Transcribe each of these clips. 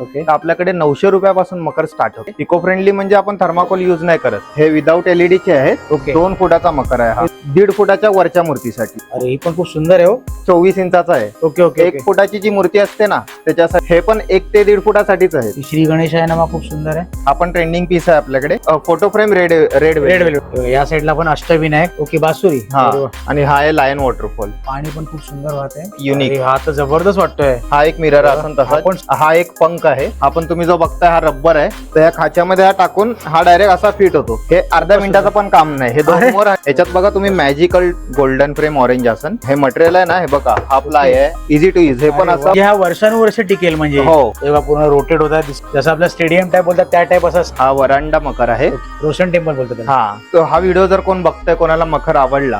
Okay. तर आपल्याकडे नऊशे रुपयापासून मकर स्टार्ट होते. इको फ्रेंडली म्हणजे आपण थर्माकोल युज नाही करत. हे विदाऊट एलईडी चे आहेत. ओके. दोन फुटाचा मकर आहे हा. दीड फुटाच्या वरच्या मूर्तीसाठी. अरे ही पण खूप सुंदर आहे हो. चोवीस इंचाचा आहे. ओके ओके एक फुटाची जी मूर्ती असते ना त्याच्यासाठी हे पण एक ते दीड फुटासाठीच आहे. श्री गणेश आहे ना मग खूप सुंदर आहे. आपण ट्रेंडिंग पीस आहे आपल्याकडे. Photo frame red red red velvet या साईडला पण अष्टविनायक. ओके बासुरी. हा. अरे वा. आणि हा आहे लायन वॉटरफॉल पाणी पण खूप सुंदर वाहत आहे. युनिक अरे, हा तर जबरदस्त वाटतोय. हा एक मिरर असून तसा आपण- हा एक पंख आहे. आपण तुम्ही जो बघताय हा रब्बर आहे तर या खाच्यामध्ये हा टाकून हा डायरेक्ट असा फिट होतो. हे अर्ध्या मिनिटाचं पण काम नाही. हे दोन. मोर आहे याच्यात बघा तुम्ही मॅजिकल गोल्डन फ्रेम ऑरेंज असन. हे मटेरियल आहे ना हे बघा हा प्लाय आहे. इझी टू यूज हे पण. असं जे हा वर्षानुवर्ष टिकेल म्हणजे. हो. तेव्हा पूर्ण रोटेट होतात जसं आपलं स्टेडियम टाईप बोलतात त्या टाईप असं हा वरांडा मकर आहे. रोशन टेम्पल बोलतात. हा. तो हा व्हिडिओ जर कोण बघतोय कोणाला मखर आवडला.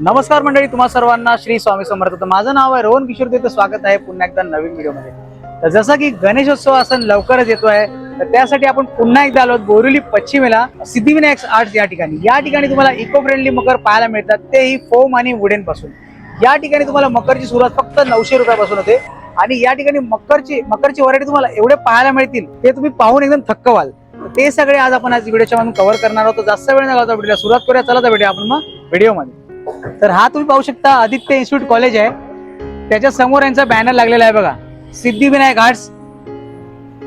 नमस्कार मंडळी तुम्हा सर्वांना श्री स्वामी समर्थ. तर माझं नाव आहे रोहन किशोर देतं स्वागत आहे पुन्हा एकदा नवीन व्हिडिओमध्ये. तर जसं की गणेशोत्सव असं लवकरच येतो आहे तर त्यासाठी आपण पुन्हा एकदा आलो बोरिवली पश्चिमेला सिद्धिविनायक आर्ट्स या ठिकाणी. या ठिकाणी तुम्हाला इको फ्रेंडली मकर पाहायला मिळतात. तेही फोम आणि वुडेन पासून. या ठिकाणी तुम्हाला मकरची सुरुवात फक्त नऊशे रुपयापासून होते. आणि या ठिकाणी मकरची मकरची व्हरायटी तुम्हाला एवढे पाहायला मिळतील ते तुम्ही पाहून एकदम थक्क व्हाल. ते सगळे आज आपण आज व्हिडिओच्या मधून कव्हर करणार आहोत. जास्त वेळ न व्हिडिओला सुरुवात करूया. चला तर भेटूया आपण मग व्हिडिओमध्ये तर हा तुम्ही पाहू शकता आदित्य इन्स्टिट्यूट कॉलेज आहे. त्याच्यासमोर यांचा बॅनर लागलेला आहे बघा. सिद्धिविनायक आर्ट्स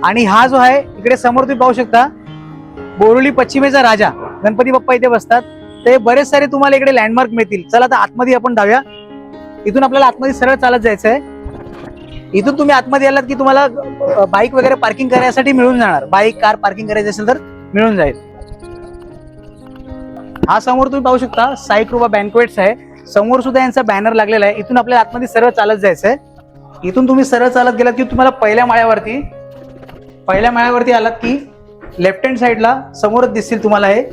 आणि हा जो आहे इकडे समोर तुम्ही पाहू शकता बोरुली पश्चिमेचा राजा गणपती बाप्पा इथे बसतात. ते बरेच सारे तुम्हाला इकडे लँडमार्क मिळतील. चला आता आतमध्ये आपण जाऊया. इथून आपल्याला आतमध्ये सरळ चालत जायचं आहे इथून तुम्ही आतमध्ये आलात की तुम्हाला बाईक वगैरे पार्किंग करण्यासाठी मिळून जाणार. बाईक कार पार्किंग करायची असेल तर मिळून जाईल. हा समोर तुम्ही पाहू शकता साई कृपा बँकवेट्स आहे. समोर सुद्धा यांचा बॅनर लागलेला आहे. इथून आपल्याला आतमध्ये सरळ चालत जायचं आहे. इथून तुम्ही सरळ चालत गेलात की तुम्हाला पहिल्या माळ्यावरती पहिल्या माळ्यावरती आलात की लेफ्ट हँड साईडला समोरच दिसतील तुम्हाला हे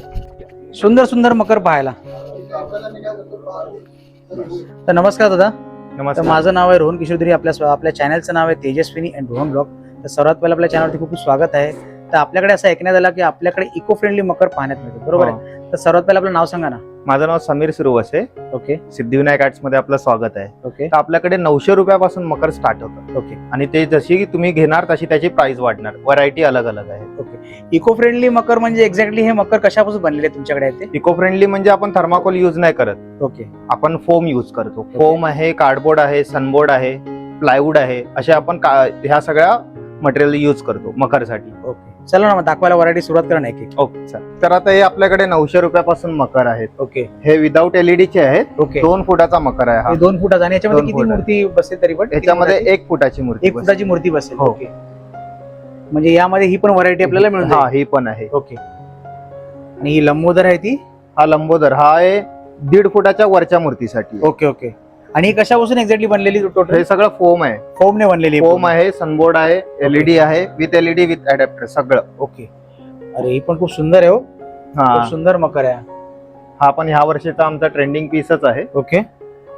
सुंदर सुंदर मकर पाहायला. तर नमस्कार दादा. नमस्कार. माझं नाव आहे रोहन किशोरदरी आपल्या आपल्या चॅनलचं नाव आहे तेजस्विनी अँड रोहन ब्लॉग तर सर्वात पहिलं आपल्या चॅनलवरती खूप स्वागत आहे. तर आपल्याकडे असं ऐकण्यात आलं की आपल्याकडे इको फ्रेंडली मकर पाहण्यात मिळते. बरोबर आहे? तर सर्वात पहिलं आपलं नाव सांगा ना. माझं नाव समीर सुरुवसे. ओके. सिद्धिविनायक आर्ट्समध्ये आपलं स्वागत आहे. ओके. तर आपल्याकडे नऊशे रुपयापासून मकर स्टार्ट होतं. ओके. आणि ते जशी तुम्ही घेणार तशी त्याची प्राइस वाढणार. व्हरायटी अलग अलग आहे. इको फ्रेंडली मकर म्हणजे एक्झॅक्टली हे मकर कशापासून बनलेले आहे तुमच्याकडे आहे ते? इको फ्रेंडली म्हणजे आपण थर्माकोल युज नाही करत. ओके. आपण फोम युज करतो. फोम आहे कार्डबोर्ड आहे सनबोर्ड आहे प्लायवूड आहे असे आपण ह्या सगळ्या मटेरियल युज करतो मकरसाठी. ओके. चला ना मग दाखवायला व्हरायटी सुरुवात करा ना एक एक. ओके तर आता हे आपल्याकडे नऊशे रुपयापासून मकर आहेत. ओके हे विदाऊट एलईडी चे आहेत. ओके दोन फुटाचा मकर आहे हा. हे दोन फुटाचा आणि याच्यामध्ये दोन किती फुटाचा. मूर्ती बसेल तरी पण? किती याच्यामध्ये फुटाची? एक फुटाची मूर्ती एक बसेल. फुटाची मूर्ती बसेल. हो. ओके म्हणजे यामध्ये ही पण व्हरायटी आपल्याला मिळून हा जाईल. ही पण आहे. ओके आणि ही लंबोदर आहे ती? हा लंबोदर. हा आहे दीड फुटाच्या वरच्या मूर्तीसाठी ओके ओके आणि ही कशापासून एक्झॅक्टली बनलेली टोटल हे सगळं फोम आहे. फोमने बनलेली फोम आहे सनबोर्ड आहे एलईडी आहे विथ एलईडी विथ अडॅप्टर सगळं. ओके अरे ही पण खूप सुंदर आहे हो. हा. खूप सुंदर मकर आहे. हा पण ह्या वर्षीचा आमचा ट्रेंडिंग पीसच आहे. ओके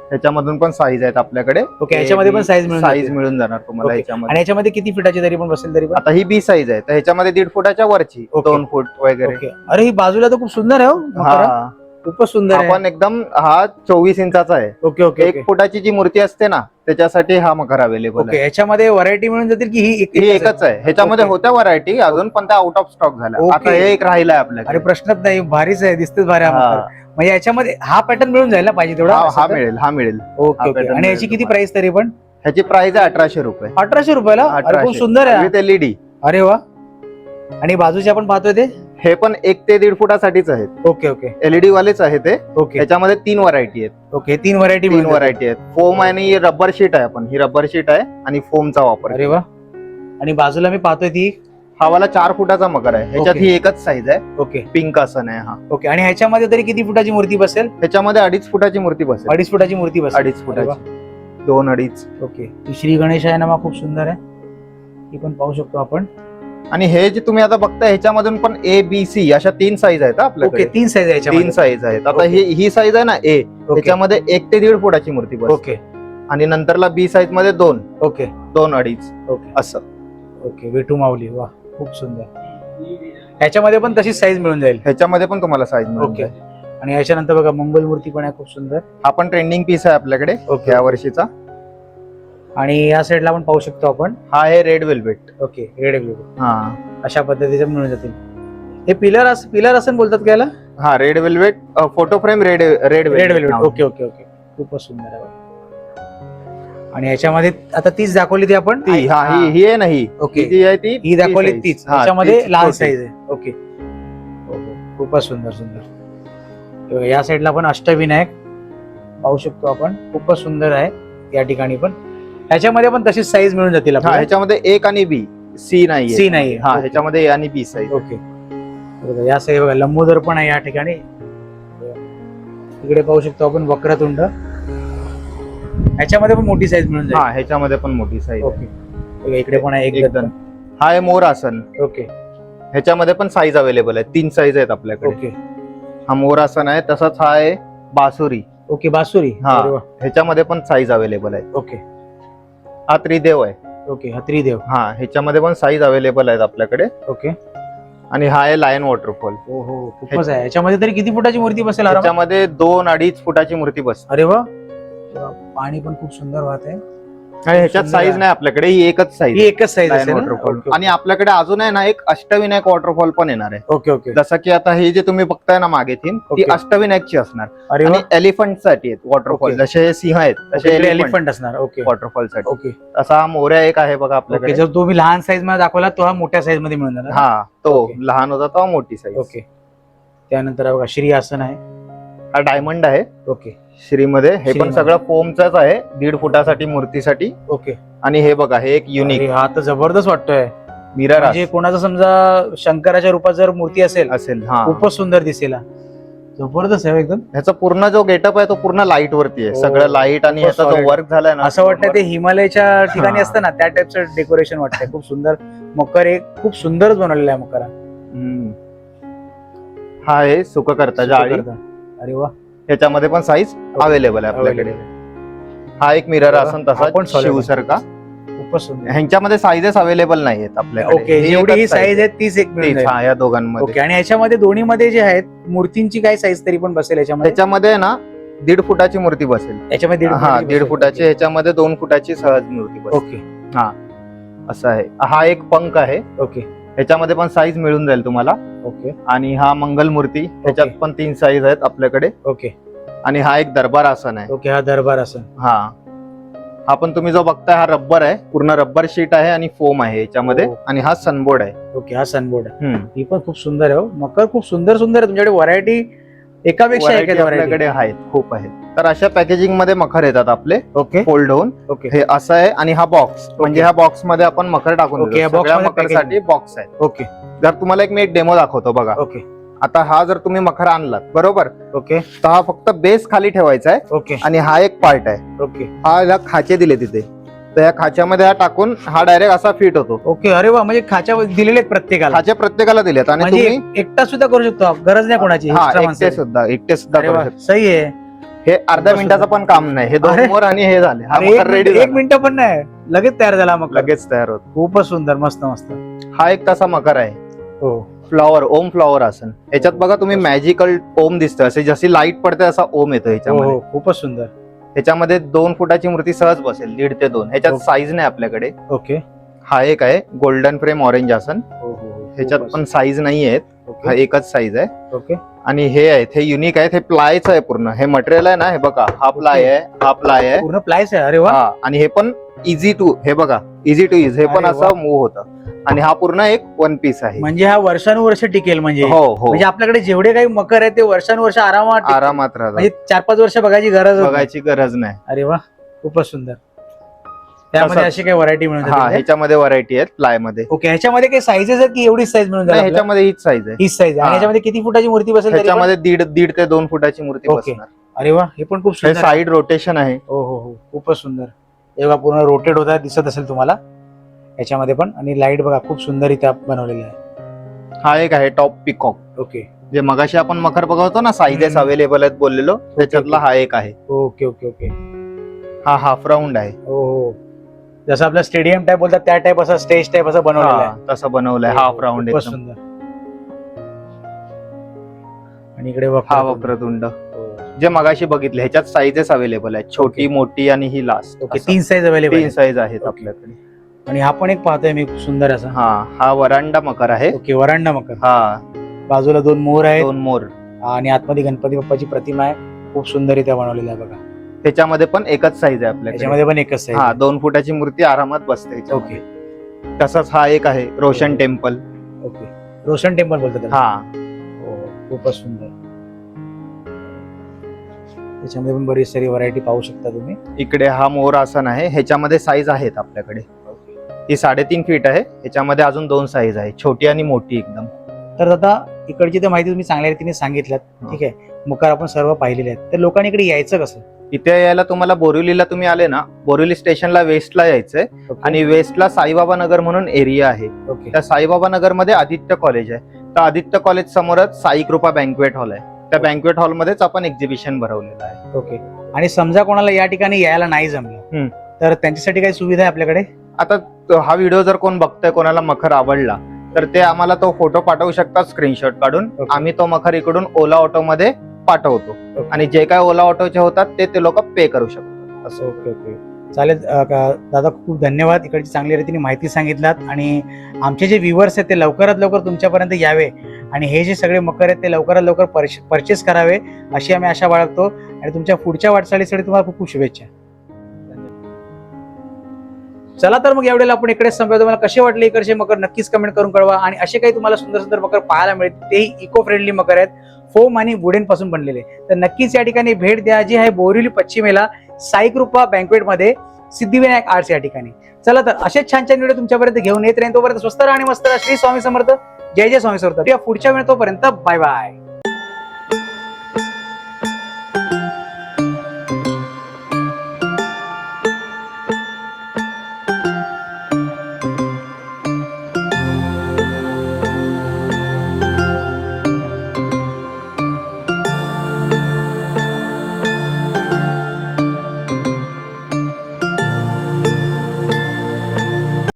त्याच्यामधून पण साईज आहेत आपल्याकडे. ओके याच्यामध्ये पण साईज मिळून साईज. मिळून जाणार तुम्हाला ओके. याच्यामध्ये आणि याच्यामध्ये किती फुटाची तरी पण बसेल तरी पण? आता ही बी साईज आहे. तर ह्याच्यामध्ये दीड फुटाच्या वरची ओके. दोन फूट वगैरे. ओके अरे ही बाजूला तर खूप सुंदर आहे हो मकर. हा. खूपच सुंदर आहे. आपण एकदम हा चोवीस इंचाचा आहे. ओके ओके एक फुटाची जी मूर्ती असते ना त्याच्यासाठी हा मकर अवेलेबल ओके आहे. याच्यामध्ये व्हरायटी मिळून जातील की ही ही एकच आहे. ह्याच्यामध्ये ओके. होत्या व्हरायटी अजून पण त्या आउट ऑफ स्टॉक झाल्या. ओके. आता हे एक राहिलाय अरे आपल्याकडे प्रश्नच नाही. भारीच आहे. दिसतेच भारी हा. मकर. म्हणजे याच्यामध्ये हा पॅटर्न मिळून जाईल ना पाहिजे तेवढा? हा हा? मिळेल हा मिळेल. ओके हा ओके pattern आणि याची मिळेल किती तुम्हाला. प्राइस तरी पण? ह्याची प्राइस आहे अठराशे रुपये. अठराशे रुपयाला? अरे खूप अठराशे. सुंदर आहे. विथ एलईडी अरे वा. आणि बाजूचे आपण पाहतोय ते? हे पण एक ते दीड फुटासाठीच आहेत. Okay okay. एलईडी वालेच आहे ते. ओके. त्याच्यामध्ये तीन व्हरायटी आहेत. ओके तीन व्हरायटी तीन व्हरायटी आहेत. फोम आणि रबर शीट आहे आपण. ही रबर शीट आहे आणि फोमचा वापर अरे वा. आणि बाजूला मी पाहतोय ती हा वाला चार फुटाचा मकर आहे. ह्याच्यात. ही एकच साईज आहे. ओके. पिंक आसन आहे हा. ओके आणि ह्याच्यामध्ये तरी किती फुटाची मूर्ती बसेल? ह्याच्यामध्ये अडीच फुटाची मूर्ती बसेल. अडीच फुटाची मूर्ती बसेल. अडीच. फुटाची. दोन अडीच. ओके. ती श्री गणेश आहे ना मग खूप सुंदर आहे. ही पण पाहू शकतो आपण. आणि हे जे तुम्ही आता बघताय ह्याच्यामधून पण ए बी सी अशा तीन साईज आहेत ओके आपल्याकडे. तीन साईज आहे तीन याच्यामध्ये साईज आहेत. आता. ही ही साईज आहे ना ए ओके. त्याच्यामध्ये एक ते दीड फुटाची मूर्ती बस. ओके. आणि नंतरला बी साईजमध्ये दोन. ओके. दोन अडीच. ओके. असं. ओके विठू माऊली वा खूप सुंदर. ह्याच्यामध्ये पण तशीच साईज मिळून जाईल. ह्याच्यामध्ये पण तुम्हाला साईज ओके. आणि याच्यानंतर बघा मंगल मूर्ती पण आहे खूप सुंदर. हा पण ट्रेंडिंग पीस आहे आपल्याकडे ओके. या वर्षीचा. आणि या साईडला आपण पाहू शकतो आपण. हा आहे red velvet okay red blue हा. अशा पद्धतीचे मिळून जातील. हे पिलर असं पिलर असं बोलतात का याला? हा red velvet photo frame red red red velvet okay okay okay खूपच सुंदर आहे. आणि याच्यामध्ये आता तीच दाखवली ती आपण? ती हा ही ही. आहे नाही ओके ही जी आहे ती? ही दाखवली. तीच. लहान छोटी. साईज आहे. ओके. खूपच सुंदर सुंदर. या साईडला पण अष्टविनायक पाहू शकतो आपण. खूपच सुंदर आहे या ठिकाणी पण. ह्याच्यामध्ये पण तशीच साईज मिळून जातील हा आपल्याला. ह्याच्यामध्ये एक आणि बी सी नाही सी नाहीये. हा. ह्याच्यामध्ये आणि बी साईज ओके बरोबर. या साईड बघा लंबोदर पण आहे या ठिकाणी. इकडे पाहू शकतो आपण वक्रतुंड. ह्याच्यामध्ये पण मोठी साईज मिळून हा जाईल. ह्याच्यामध्ये पण मोठी साईज ओके बघा, इकडे पण आहे एक एकदम. हा आहे मोर आसन. ओके ह्याच्यामध्ये पण साईज अवेलेबल आहे. तीन साईज आहेत आपल्याकडे. ओके हा मोर आसन आहे तसंच हा आहे बासुरी. ओके बासुरी. हा. अरे वा. ह्याच्यामध्ये पण साईज अवेलेबल आहे. ओके हा त्रिदेव आहे. ओके हा त्रिदेव. हा ह्याच्यामध्ये पण साईज अवेलेबल आहेत आपल्याकडे. ओके. आणि हा आहे लायन वॉटरफॉल हो हो खूपच आहे. याच्यामध्ये तरी किती फुटाची मूर्ती बसेल आरामात? त्याच्यामध्ये दोन अडीच फुटाची मूर्ती बसते अरे वा. पाणी पण खूप सुंदर वाहत आहे. आणि ह्याच्यात साईज आहे. नाही आपल्याकडे ही एकच साईज ही एकच साईज असेल ना? वॉटरफॉल ओके, आणि आपल्याकडे अजून आहे ना एक अष्टविनायक वॉटरफॉल पण येणार आहे. ओके ओके जसं की आता हे जे तुम्ही बघताय ना मागे थीम ती. अष्टविनायकची असणार. अरे वा आणि एलिफंटसाठी आहेत वॉटरफॉल. जसे हे सिंह आहेत तसे एलिफंट एलिफंट असणार. ओके वॉटरफॉलसाठी ओके असा हा मोऱ्या एक आहे बघा ओके आपल्याकडे जर तुम्ही लहान साईजमध्ये दाखवला तो हा मोठ्या साईजमध्ये मिळून जाणार हा तो. लहान होता तो मोठी साईज ओके त्यानंतर बघा श्री आसन आहे. हा डायमंड आहे. ओके श्रीमध्ये हे पण श्रीमध्ये. सगळं फोमचंच आहे दीड फुटासाठी मूर्तीसाठी ओके आणि हे बघा हे एक युनिक अरे, हा तर जबरदस्त वाटतोय मिरर म्हणजे कोणाचा समजा शंकराच्या रूपात जर मूर्ती असेल असेल हा खूपच सुंदर दिसेल हा. जबरदस्त आहे हो एकदम ह्याचा पूर्ण जो गेटअप आहे तो पूर्ण लाइट वरती आहे हो. सगळं लाइट आणि ह्याचा जो solid. वर्क झालाय ना असं वाटतं ते हिमालयाच्या ठिकाणी हा. असतं ना त्या टाइपचं डेकोरेशन वाटतंय खूप सुंदर मकर एक खूप सुंदरच बनवलेला आहे मकर हा. हम्म. हा आहे सुखकर्ता जाळी करता. अरे वा ह्याच्यामध्ये पण साईज अवेलेबल आहे आपल्याकडे. हा एक मिरर हा तसा पण. शिवसारखा. ह्यांच्यामध्ये साईजेस अवेलेबल नाही आहेत आपल्याकडे. ओके ही जेवढी ही साईज आहे. तीच एक. हा या दोघांमध्ये. ओके आणि ह्याच्यामध्ये दोन्ही मध्ये जे आहेत मूर्तींची काय साईज तरी पण बसेल याच्यामध्ये त्याच्यामध्ये ना दीड फुटाची मूर्ती बसेल. याच्यामध्ये हा दीड. फुटाची ह्याच्यामध्ये दोन फुटाची सहज मूर्ती बसेल. ओके असं आहे. हा एक पंख आहे. ओके ह्याच्यामध्ये पण साईज मिळून जाईल तुम्हाला. ओके. आणि हा मंगल मूर्ती ह्याच्यात. पण तीन साईज आहेत आपल्याकडे. ओके. आणि हा एक दरबार आसन आहे. ओके हा दरबार असं हा. हा पण तुम्ही जो बघताय हा रब्बर आहे. पूर्ण रब्बर शीट आहे आणि फोम आहे याच्यामध्ये हो. आणि हा सनबोर्ड आहे. ओके हा सनबोर्ड आहे. हम्म. ही पण खूप सुंदर आहे हो. मकर खूप सुंदर सुंदर आहे. तुमच्याकडे व्हरायटी एकापेक्षा एक Variety आहे आपल्याकडे आहेत खूप आहेत. तर अशा पॅकेजिंगमध्ये मखर येतात आपले. ओके. फोल्ड होऊन. ओके. हे असं आहे आणि हा बॉक्स म्हणजे ह्या बॉक्समध्ये आपण मकर टाकून देतो. box सगळ्या मध्ये मकरसाठी बॉक्स आहे. ओके. जर तुम्हाला एक मी एक डेमो दाखवतो बघा. ओके. आता हा जर तुम्ही मखर आणलात बरोबर? ओके. तर हा फक्त बेस खाली ठेवायचा आहे. ओके. आणि हा एक पार्ट आहे. ओके. हा याला खाचे दिले तिथे. तर या खाच्यामध्ये हा टाकून हा डायरेक्ट असा फिट होतो. ओके अरे वा म्हणजे खाच्या दिलेले आहेत प्रत्येकाला? खाचे प्रत्येकाला दिलेत आणि म्हणजे तुम्ही एक- एकटा सुद्धा करू शकतो. गरज नाही कोणाची हा extra एकटे. सुद्धा एकटे सुद्धा अरे करू वा शकता. सही आहे. हे अर्ध्या मिनिटाचं पण काम नाही हे दोन अरे. मोर आणि हे झाले. हा अरे एक रेडी मिनिट- एक मिनिट पण नाही. लगेच तयार झाला मग लगेच तयार होत. खूपच सुंदर मस्त मस्त. हा एक तसा मकर आहे. हो. फ्लॉवर ओम फ्लॉवर आसन याच्यात बघा तुम्ही मॅजिकल ओम दिसतं असे जशी लाइट पडते असा ओम येतो हो हो खूपच सुंदर. ह्याच्यामध्ये दोन फुटाची मूर्ती सहज बसेल दीड ते दोन. ह्याच्यात. साईज नाही आपल्याकडे. ओके. हा एक आहे गोल्डन फ्रेम ऑरेंज आसन. हो हो हो. ह्याच्यात. पण साईज नाही आहेत हा ओके एकच साईज आहे. ओके. आणि हे आहेत हे युनिक आहेत हे प्लायच आहे पूर्ण. हे मटेरियल आहे ना हे बघा हा प्लाय आहे हा प्लाय आहे. पूर्ण प्लायस आहे अरे वा. हा आणि हे पण इझी टू हे बघा इझी टू इज हे पण अरे वा. असं मूव होतं. आणि हा पूर्ण एक वन पीस आहे म्हणजे हा वर्षानुवर्ष टिकेल म्हणजे हो हो म्हणजे आपल्याकडे जेवढे काही मकर आहे ते वर्षानुवर्ष आरामात. आरामात म्हणजे राहतात चार पाच वर्ष बघायची गरज. बघायची गरज नाही अरे वा खूपच सुंदर त्यामध्ये तसंच. अशी काही व्हरायटी मिळून हा जाते ह्याच्यामध्ये व्हरायटी आहेत प्लायमध्ये ओके ह्याच्यामध्ये काही साईजेस आहेत की एवढीच साईज मिळून नाही, जाईल आपल्याला? ह्याच्यामध्ये हीच साईज आहे हीच साईज आणि हा. ह्याच्यामध्ये किती फुटाची मूर्ती बसेल तरी पण? ह्याच्यामध्ये दीड दीड ते दोन फुटाची मूर्ती ओके. बसणार अरे वा हे पण खूप हे सुंदर. साईड रोटेशन आहे हो हो हो खूपच सुंदर हे बघा पूर्ण रोटेट होत आहे दिसत असेल तुम्हाला याच्यामध्ये पण. आणि लाइट बघा खूप सुंदर इथे बनवलेली आहे. हा एक आहे टॉप पिकॉक. ओके. जे मगाशी आपण मखर बघवतो ना साईजेस. अवेलेबल आहेत बोललेलो त्याच्यातला. हा एक आहे. Okay okay okay. हा हाफ राऊंड आहे. हो हो. जसं आपलं स्टेडियम टाईप बोलतात त्या टाईप असं स्टेज टाईप असं बनवलेलं हा, आहे. तसं बनवलंय. हो, हाफ राऊंड एकदम. सुंदर. आणि इकडे हा वक्र वक्रतुंड. जे मगाशी बघितले ह्याच्यात साईजेस अवेलेबल आहेत. छोटी मोठी आणि ही लास्ट ओके तीन साईज अवेलेबल तीन साईज आहेत आपल्याकडे. आणि हा पण एक पाहतोय मी खूप सुंदर असा. हा हा वरांडा मकर आहे. ओके वरांडा मकर. हा. बाजूला दोन मोर आहेत. दोन मोर. आणि आतमध्ये गणपती बाप्पाची प्रतिमा आहे. खूप सुंदर इथे बनवलेली आहे बघा. त्याच्यामध्ये पण एकच साईज आहे आपल्याकडे. त्याच्यामध्ये पण एकच हा साईज दोन फुटाची मूर्ती आरामात बसते. ओके. तसंच हा एक आहे Roshan temple. Okay. Roshan temple बोलतात त्याला. हा. हो, खूपच सुंदर. त्याच्यामध्ये पण बरीच सारी व्हरायटी पाहू शकता तुम्ही. इकडे हा मोर आसन आहे. ह्याच्यामध्ये साईज आहेत आपल्याकडे. ही साडेतीन फीट आहे. ह्याच्यामध्ये अजून दोन साईज आहे. छोटी आणि मोठी एकदम. तर दादा इकडची तर माहिती तुम्ही चांगल्या रीतीने सांगितल्यात. ठीक आहे. मुखार आपण सर्व पाहिलेले आहेत. तर लोकांनी इकडे यायचं कसं? इथे यायला तुम्हाला बोरिवलीला तुम्ही आले ना बोरिवली स्टेशनला वेस्टला यायचंय. आणि वेस्टला साईबाबा नगर म्हणून एरिया आहे. त्या साईबाबा नगरमध्ये आदित्य कॉलेज आहे. तर आदित्य कॉलेज समोरच साई कृपा बँकवेट हॉल आहे. त्या बँकवेट हॉलमध्येच आपण एक्झिबिशन भरवलेलं आहे. ओके. आणि समजा कोणाला या ठिकाणी यायला नाही. जमलं तर त्यांच्यासाठी काही सुविधा आहे आपल्याकडे? आता तो- हा व्हिडिओ जर कोण बघतोय कोणाला मखर आवडला तर ते आम्हाला तो फोटो पाठवू शकतात स्क्रीनशॉट काढून. ओके. आम्ही तो मखर इकडून ओला ऑटो मध्ये पाठवतो. ओके. आणि जे काय ओला ऑटोचे होतात ते ते लोक पे करू शकतात. असं ओके ओके. चालेल दादा खूप धन्यवाद इकडची चांगल्या रीतीने माहिती सांगितलात. आणि आमचे जे व्ह्युअर्स आहेत ते लवकरात लवकर तुमच्यापर्यंत यावे. आणि हे जे सगळे मकर आहेत ते लवकरात लवकर परचेस करावे अशी आम्ही आशा बाळगतो. आणि तुमच्या पुढच्या वाटचालीसाठी तुम्हाला खूप खूप शुभेच्छा. चला तर मग यावेळेला आपण इकडेच संपवतो तुम्हाला कसे वाटले इकडचे मकर नक्कीच कमेंट करून कळवा. आणि असे काही तुम्हाला सुंदर सुंदर मकर पाहायला मिळेल तेही इको फ्रेंडली मकर आहेत. फोम आणि वुडेन पासून बनलेले. तर नक्कीच या ठिकाणी भेट द्या. जी आहे बोरिवली पश्चिमेला साईकृपा बँकवेटमध्ये सिद्धिविनायक आर्ट्स या ठिकाणी. चला तर असेच छान छान व्हिडिओ तुमच्यापर्यंत घेऊन येत राहीन. तोपर्यंत स्वस्त राहा आणि मस्त राहा. श्री स्वामी समर्थ. जय जय स्वामी समर्थ. या पुढच्या वेळ तोपर्यंत बाय बाय